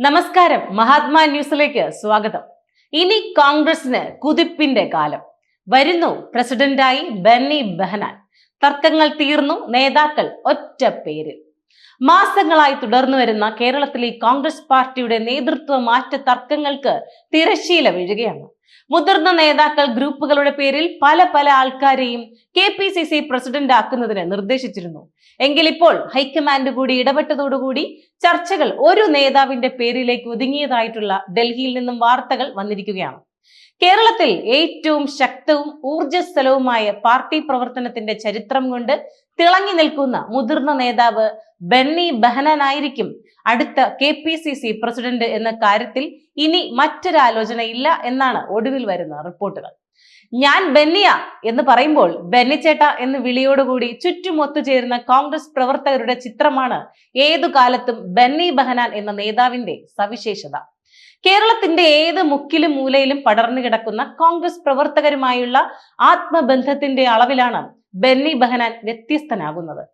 നമസ്കാരം. മഹാത്മാ ന്യൂസിലേക്ക് സ്വാഗതം. ഇനി കോൺഗ്രസിന് കുതിപ്പിന്റെ കാലം. വരുന്നു പ്രസിഡന്റായി ബെന്നി ബെഹനാൻ. തർക്കങ്ങൾ തീർന്നു നേതാക്കൾ ഒറ്റ പേര്. മാസങ്ങളായി തുടർന്നു വരുന്ന കേരളത്തിലെ കോൺഗ്രസ് പാർട്ടിയുടെ നേതൃത്വ മാറ്റ തർക്കങ്ങൾക്ക് തിരശീല വീഴുകയാണ്. മുതിർന്ന നേതാക്കൾ ഗ്രൂപ്പുകളുടെ പേരിൽ പല പല ആൾക്കാരെയും K P C C president ആക്കുന്നതിന് നിർദ്ദേശിച്ചിരുന്നു. എങ്കിൽ ഇപ്പോൾ ഹൈക്കമാൻഡ് കൂടി ഇടപെട്ടതോടുകൂടി ചർച്ചകൾ ഒരു നേതാവിന്റെ പേരിലേക്ക് ഒതുങ്ങിയതായിട്ടുള്ള ഡൽഹിയിൽ നിന്നും വാർത്തകൾ വന്നിരിക്കുകയാണ്. കേരളത്തിൽ ഏറ്റവും ശക്തവും ഊർജസ്വലവുമായ പാർട്ടി പ്രവർത്തനത്തിന്റെ ചരിത്രം കൊണ്ട് തിളങ്ങി നിൽക്കുന്ന മുതിർന്ന നേതാവ് ബെന്നി ബെഹനാനായിരിക്കും അടുത്ത K P C C president എന്ന കാര്യത്തിൽ ഇനി മറ്റൊരാലോചന ഇല്ല എന്നാണ് ഒടുവിൽ വരുന്ന റിപ്പോർട്ടുകൾ. ഞാൻ ബെന്നിയ എന്ന് പറയുമ്പോൾ ബെന്നിച്ചേട്ട എന്ന് വിളിയോടുകൂടി ചുറ്റും ഒത്തുചേരുന്ന കോൺഗ്രസ് പ്രവർത്തകരുടെ ചിത്രമാണ് ഏതു കാലത്തും ബെന്നി ബെഹനാൻ എന്ന നേതാവിന്റെ സവിശേഷത. കേരളത്തിന്റെ ഏത് മുക്കിലും മൂലയിലും പടർന്നു കിടക്കുന്ന കോൺഗ്രസ് പ്രവർത്തകരുമായുള്ള ആത്മബന്ധത്തിന്റെ അളവിലാണ് ബെന്നി ബഹനാൻ വ്യത്യസ്തനാകുന്നത്.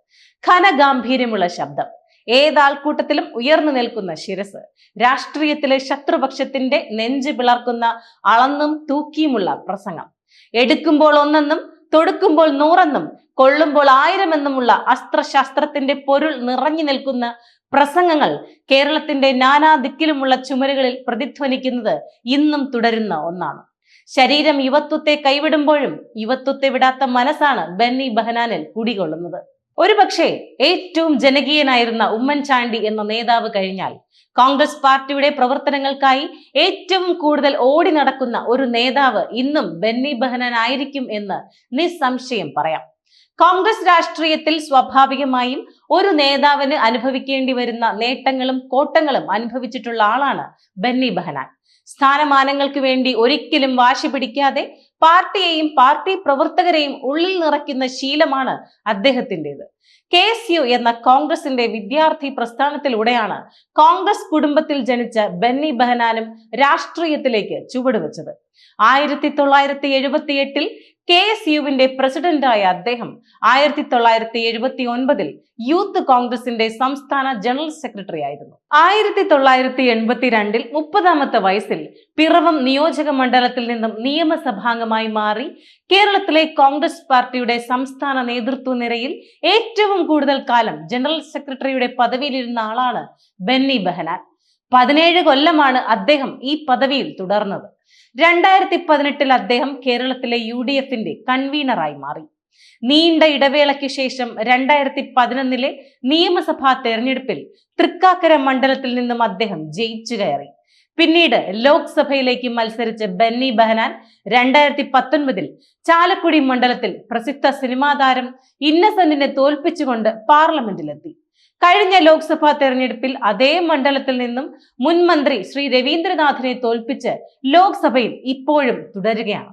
ഘനഗാംഭീര്യമുള്ള ശബ്ദം. ഏതാൾക്കൂട്ടത്തിലും ഉയർന്നു നിൽക്കുന്ന ശിരസ്. രാഷ്ട്രീയത്തിലെ ശത്രുപക്ഷത്തിന്റെ നെഞ്ച് പിളർക്കുന്ന അളന്നും തൂക്കിയുമുള്ള പ്രസംഗം. എടുക്കുമ്പോൾ ഒന്നെന്നും തൊടുക്കുമ്പോൾ നൂറെന്നും കൊള്ളുമ്പോൾ ആയിരമെന്നുമുള്ള അസ്ത്രശാസ്ത്രത്തിന്റെ പൊരുൾ നിറഞ്ഞു നിൽക്കുന്ന പ്രസംഗങ്ങൾ കേരളത്തിന്റെ നാനാ ദിക്കിലുമുള്ള ചുമരുകളിൽ പ്രതിധ്വനിക്കുന്നത് ഇന്നും തുടരുന്ന ഒന്നാണ്. ശരീരം യുവത്വത്തെ കൈവിടുമ്പോഴും യുവത്വത്തെ വിടാത്ത മനസ്സാണ് ബെന്നി ബഹനാനിൽ കുടികൊള്ളുന്നത്. ഒരുപക്ഷെ ഏറ്റവും ജനകീയനായിരുന്ന ഉമ്മൻചാണ്ടി എന്ന നേതാവ് കഴിഞ്ഞാൽ കോൺഗ്രസ് പാർട്ടിയുടെ പ്രവർത്തനങ്ങൾക്കായി ഏറ്റവും കൂടുതൽ ഓടി നടക്കുന്ന ഒരു നേതാവ് ഇന്നും ബെന്നി ബെഹനാൻ ആയിരിക്കും എന്ന് നിസ്സംശയം പറയാം. കോൺഗ്രസ് രാഷ്ട്രീയത്തിൽ സ്വാഭാവികമായും ഒരു നേതാവിന് അനുഭവിക്കേണ്ടി വരുന്ന നേട്ടങ്ങളും കോട്ടങ്ങളും അനുഭവിച്ചിട്ടുള്ള ആളാണ് ബെന്നി ബെഹനാൻ. സ്ഥാനമാനങ്ങൾക്ക് വേണ്ടി ഒരിക്കലും വാശി പിടിക്കാതെ പാർട്ടിയെയും പാർട്ടി പ്രവർത്തകരെയും ഉള്ളിൽ നിറയ്ക്കുന്ന ശീലമാണ് അദ്ദേഹത്തിന്റെത്. കെ എസ് യു എന്ന കോൺഗ്രസിന്റെ വിദ്യാർത്ഥി പ്രസ്ഥാനത്തിലൂടെയാണ് കോൺഗ്രസ് കുടുംബത്തിൽ ജനിച്ച ബെന്നി ബെഹനാനും രാഷ്ട്രീയത്തിലേക്ക് ചുവടുവെച്ചത്. ആയിരത്തി തൊള്ളായിരത്തി എഴുപത്തി എട്ടിൽ കെ എസ് യുവിന്റെ പ്രസിഡന്റായ അദ്ദേഹം ആയിരത്തി തൊള്ളായിരത്തി എഴുപത്തി ഒൻപതിൽ യൂത്ത് കോൺഗ്രസിന്റെ സംസ്ഥാന ജനറൽ സെക്രട്ടറി ആയിരുന്നു. ആയിരത്തി തൊള്ളായിരത്തി എൺപത്തി രണ്ടിൽ മുപ്പതാമത്തെ വയസ്സിൽ പിറവം നിയോജക മണ്ഡലത്തിൽ നിന്നും നിയമസഭാംഗമായി മാറി കേരളത്തിലെ കോൺഗ്രസ് പാർട്ടിയുടെ സംസ്ഥാന നേതൃത്വ നിരയിൽ ഏറ്റവും കൂടുതൽ കാലം ജനറൽ സെക്രട്ടറിയുടെ പദവിയിലിരുന്ന ആളാണ് ബെന്നി ബെഹനാൻ. പതിനേഴ് കൊല്ലമാണ് അദ്ദേഹം ഈ പദവിയിൽ തുടർന്നത്. രണ്ടായിരത്തി പതിനെട്ടിൽ അദ്ദേഹം കേരളത്തിലെ യു ഡി എഫിന്റെ കൺവീനറായി മാറി. നീണ്ട ഇടവേളയ്ക്ക് ശേഷം രണ്ടായിരത്തി പതിനൊന്നിലെ നിയമസഭാ തെരഞ്ഞെടുപ്പിൽ തൃക്കാക്കര മണ്ഡലത്തിൽ നിന്നും അദ്ദേഹം ജയിച്ചു കയറി. പിന്നീട് ലോക്സഭയിലേക്ക് മത്സരിച്ച ബെന്നി ബെഹനാൻ രണ്ടായിരത്തി പത്തൊൻപതിൽ ചാലക്കുടി മണ്ഡലത്തിൽ പ്രസിദ്ധ സിനിമാ താരം ഇന്നസെന്റിനെ തോൽപ്പിച്ചുകൊണ്ട് പാർലമെന്റിലെത്തി. കഴിഞ്ഞ ലോക്സഭാ തെരഞ്ഞെടുപ്പിൽ അതേ മണ്ഡലത്തിൽ നിന്നും മുൻ മന്ത്രി ശ്രീ രവീന്ദ്രനാഥിനെ തോൽപ്പിച്ച് ലോക്സഭയിൽ ഇപ്പോഴും തുടരുകയാണ്.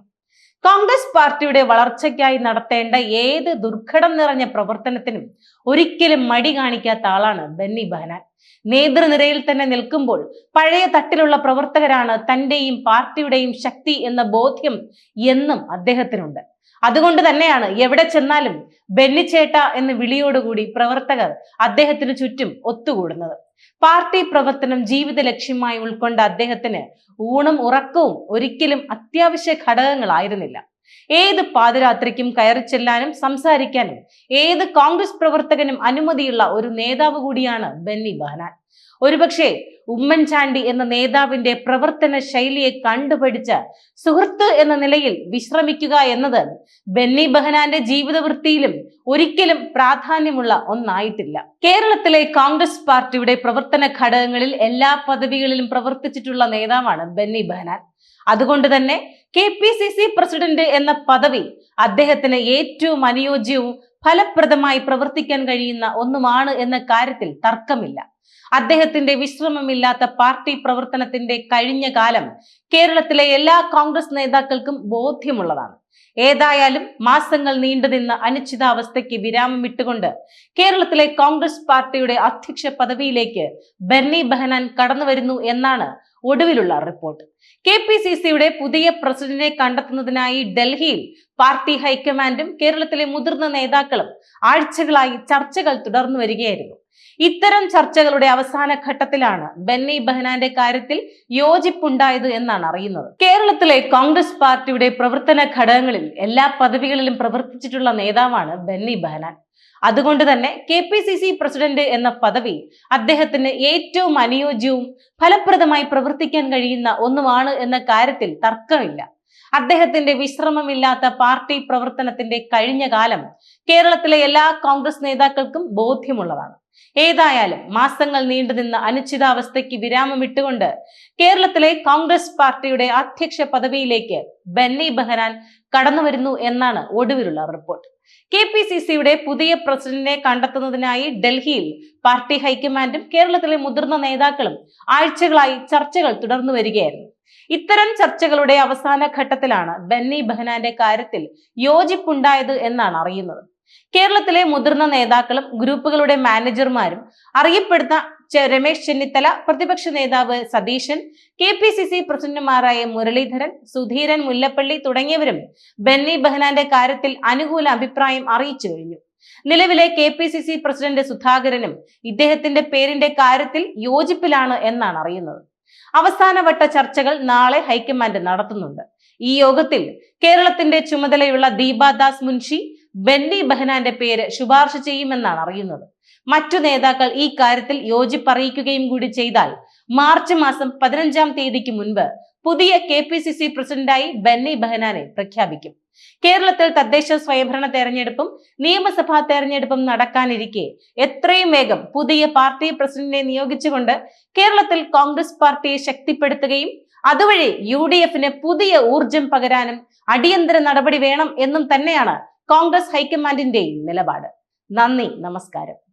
കോൺഗ്രസ് പാർട്ടിയുടെ വളർച്ചയ്ക്കായി നടത്തേണ്ട ഏത് ദുർഘടം നിറഞ്ഞ പ്രവർത്തനത്തിനും ഒരിക്കലും മടി കാണിക്കാത്ത ആളാണ് ബെന്നി ബഹനാൻ. നേതൃനിരയിൽ തന്നെ നിൽക്കുമ്പോൾ പഴയ തട്ടിലുള്ള പ്രവർത്തകരാണ് തന്റെയും പാർട്ടിയുടെയും ശക്തി എന്ന ബോധ്യം എന്നും അദ്ദേഹത്തിനുണ്ട്. അതുകൊണ്ട് തന്നെയാണ് എവിടെ ചെന്നാലും ബെന്നിച്ചേട്ട എന്ന വിളിയോടുകൂടി പ്രവർത്തകർ അദ്ദേഹത്തിന് ചുറ്റും ഒത്തുകൂടുന്നത്. പാർട്ടി പ്രവർത്തനം ജീവിത ലക്ഷ്യമായി ഉൾക്കൊണ്ട അദ്ദേഹത്തിന് ഊണും ഉറക്കവും ഒരിക്കലും അത്യാവശ്യ ഘടകങ്ങളായിരുന്നില്ല. ഏത് പാതിരാത്രിക്കും കയറി ചെല്ലാനും സംസാരിക്കാനും ഏത് കോൺഗ്രസ് പ്രവർത്തകനും അനുമതിയുള്ള ഒരു നേതാവ് കൂടിയാണ് ബെന്നി ബഹനാൻ. ഒരുപക്ഷെ ഉമ്മൻചാണ്ടി എന്ന നേതാവിന്റെ പ്രവർത്തന ശൈലിയെ കണ്ടുപഠിച്ച് സുഹൃത്ത് എന്ന നിലയിൽ വിശ്രമിക്കുക എന്നത് ബെന്നി ബഹനാന്റെ ജീവിതവൃത്തിയിലും ഒരിക്കലും പ്രാധാന്യമുള്ള ഒന്നായിട്ടില്ല. കേരളത്തിലെ കോൺഗ്രസ് പാർട്ടിയുടെ പ്രവർത്തന ഘടകങ്ങളിൽ എല്ലാ പദവികളിലും പ്രവർത്തിച്ചിട്ടുള്ള നേതാവാണ് ബെന്നി ബഹനാൻ. അതുകൊണ്ട് തന്നെ K P C C president എന്ന പദവി അദ്ദേഹത്തിന് ഏറ്റവും അനുയോജ്യവും ഫലപ്രദമായി പ്രവർത്തിക്കാൻ കഴിയുന്ന ഒന്നുമാണ് എന്ന കാര്യത്തിൽ തർക്കമില്ല. അദ്ദേഹത്തിന്റെ വിശ്രമമില്ലാത്ത പാർട്ടി പ്രവർത്തനത്തിന്റെ കഴിഞ്ഞ കാലം കേരളത്തിലെ എല്ലാ കോൺഗ്രസ് നേതാക്കൾക്കും ബോധ്യമുള്ളതാണ്. ഏതായാലും മാസങ്ങൾ നീണ്ടുനിന്ന അനിശ്ചിതാവസ്ഥയ്ക്ക് വിരാമം ഇട്ടുകൊണ്ട് കേരളത്തിലെ കോൺഗ്രസ് പാർട്ടിയുടെ അധ്യക്ഷ പദവിയിലേക്ക് ബെന്നി ബെഹനാൻ കടന്നുവരുന്നു എന്നാണ് ഒടുവിലുള്ള റിപ്പോർട്ട്. കെ പി സി സിയുടെ പുതിയ പ്രസിഡന്റിനെ കണ്ടെത്തുന്നതിനായി ഡൽഹിയിൽ പാർട്ടി ഹൈക്കമാൻഡും കേരളത്തിലെ മുതിർന്ന നേതാക്കളും ആഴ്ചകളായി ചർച്ചകൾ തുടർന്നു വരികയായിരുന്നു. ഇത്തരം ചർച്ചകളുടെ അവസാന ഘട്ടത്തിലാണ് ബെന്നി ബഹനാന്റെ കാര്യത്തിൽ യോജിപ്പുണ്ടായത് എന്നാണ് അറിയുന്നത്. കേരളത്തിലെ കോൺഗ്രസ് പാർട്ടിയുടെ പ്രവർത്തന ഘടകങ്ങളിൽ എല്ലാ പദവികളിലും പ്രവർത്തിച്ചിട്ടുള്ള നേതാവാണ് ബെന്നി ബെഹനാൻ. അതുകൊണ്ട് തന്നെ K P C C president എന്ന പദവി അദ്ദേഹത്തിന് ഏറ്റവും അനുയോജ്യവും ഫലപ്രദമായി പ്രവർത്തിക്കാൻ കഴിയുന്ന ഒന്നുമാണ് എന്ന കാര്യത്തിൽ തർക്കമില്ല. അദ്ദേഹത്തിന്റെ വിശ്രമമില്ലാത്ത പാർട്ടി പ്രവർത്തനത്തിന്റെ കഴിഞ്ഞ കാലം കേരളത്തിലെ എല്ലാ കോൺഗ്രസ് നേതാക്കൾക്കും ബോധ്യമുള്ളതാണ്. ഏതായാലും മാസങ്ങൾ നീണ്ടുനിന്ന അനിശ്ചിതാവസ്ഥയ്ക്ക് വിരാമം ഇട്ടുകൊണ്ട് കേരളത്തിലെ കോൺഗ്രസ് പാർട്ടിയുടെ അധ്യക്ഷ പദവിയിലേക്ക് ബെന്നി ബെഹനാൻ കടന്നുവരുന്നു എന്നാണ് ഒടുവിലുള്ള റിപ്പോർട്ട്. കെ പി സി സിയുടെ പുതിയ പ്രസിഡന്റിനെ കണ്ടെത്തുന്നതിനായി ഡൽഹിയിൽ പാർട്ടി ഹൈക്കമാൻഡും കേരളത്തിലെ മുതിർന്ന നേതാക്കളും ആഴ്ചകളായി ചർച്ചകൾ തുടർന്നു വരികയായിരുന്നു. ഇത്തരം ചർച്ചകളുടെ അവസാന ഘട്ടത്തിലാണ് ബെന്നി ബെഹനാന്റെ കാര്യത്തിൽ യോജിപ്പുണ്ടായത് എന്നാണ് അറിയുന്നത്. കേരളത്തിലെ മുതിർന്ന നേതാക്കളും ഗ്രൂപ്പുകളുടെ മാനേജർമാരും അറിയപ്പെടുന്ന രമേശ് ചെന്നിത്തല പ്രതിപക്ഷ നേതാവ് Satheesan K P C C പ്രസിഡന്റുമാരായ മുരളീധരൻ സുധീരൻ മുല്ലപ്പള്ളി തുടങ്ങിയവരും ബെന്നി ബെഹനാന്റെ കാര്യത്തിൽ അനുകൂല അഭിപ്രായം അറിയിച്ചു കഴിഞ്ഞു. നിലവിലെ K P C C president സുധാകരനും ഇദ്ദേഹത്തിന്റെ പേരിന്റെ കാര്യത്തിൽ യോജിപ്പിലാണ് എന്നാണ് അറിയുന്നത്. അവസാനവട്ട ചർച്ചകൾ നാളെ ഹൈക്കമാൻഡ് നടത്തുന്നുണ്ട്. ഈ യോഗത്തിൽ കേരളത്തിന്റെ ചുമതലയുള്ള ദീപാദാസ് മുൻഷി ബെന്നി ബെഹനാന്റെ പേര് ശുപാർശ ചെയ്യുമെന്നാണ് അറിയുന്നത്. മറ്റു നേതാക്കൾ ഈ കാര്യത്തിൽ യോജിപ്പറിയിക്കുകയും കൂടി ചെയ്താൽ മാർച്ച് മാസം പതിനഞ്ചാം തീയതിക്ക് മുൻപ് പുതിയ കെ പി സി സി പ്രസിഡന്റായി ബെന്നി ബെഹനാനെ പ്രഖ്യാപിക്കും. കേരളത്തിൽ തദ്ദേശ സ്വയംഭരണ തെരഞ്ഞെടുപ്പും നിയമസഭാ തെരഞ്ഞെടുപ്പും നടക്കാനിരിക്കെ എത്രയും വേഗം പുതിയ പാർട്ടി പ്രസിഡന്റിനെ നിയോഗിച്ചുകൊണ്ട് കേരളത്തിൽ കോൺഗ്രസ് പാർട്ടിയെ ശക്തിപ്പെടുത്തുകയും അതുവഴി യു ഡി എഫിന് പുതിയ ഊർജം പകരാനും അടിയന്തര നടപടി വേണം എന്നും തന്നെയാണ് കോൺഗ്രസ് ഹൈക്കമാൻഡിന്റെയും നിലപാട്. നന്ദി നമസ്കാരം.